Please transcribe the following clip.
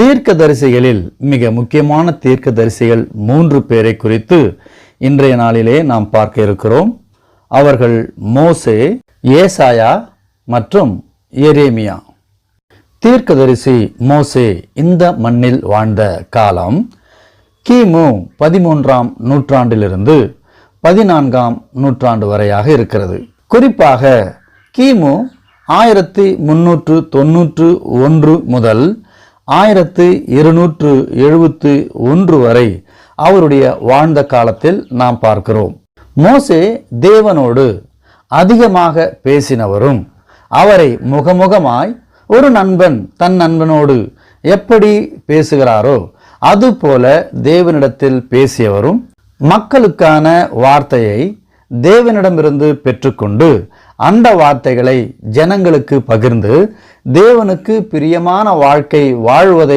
தீர்க்க தரிசிகளில் மிக முக்கியமான தீர்க்க தரிசிகள் மூன்று பேரை குறித்து இன்றைய நாளிலே நாம் பார்க்க இருக்கிறோம். அவர்கள் மோசே ஏசாயா மற்றும் எரேமியா. தீர்க்கதரிசி மோசே இந்த மண்ணில் வாழ்ந்த காலம் கிமு பதிமூன்றாம் நூற்றாண்டிலிருந்து பதினான்காம் நூற்றாண்டு வரையாக இருக்கிறது. குறிப்பாக கிமு ஆயிரத்தி முன்னூற்று தொன்னூற்று ஒன்று முதல் ஆயிரத்து இருநூற்று எழுபத்து ஒன்று வரை அவருடைய வாழ்ந்த காலத்தில் நாம் பார்க்கிறோம். மோசே தேவனோடு அதிகமாக பேசினவரும் அவரை முகமுகமாய் ஒரு நண்பன் தன் நண்பனோடு எப்படி பேசுகிறாரோ அதுபோல தேவனிடத்தில் பேசியவரும் மக்களுக்கான வார்த்தையை தேவனிடமிருந்து பெற்றுக்கொண்டு அந்த வார்த்தைகளை ஜனங்களுக்கு பகிர்ந்து தேவனுக்கு பிரியமான வாழ்க்கை வாழ்வதை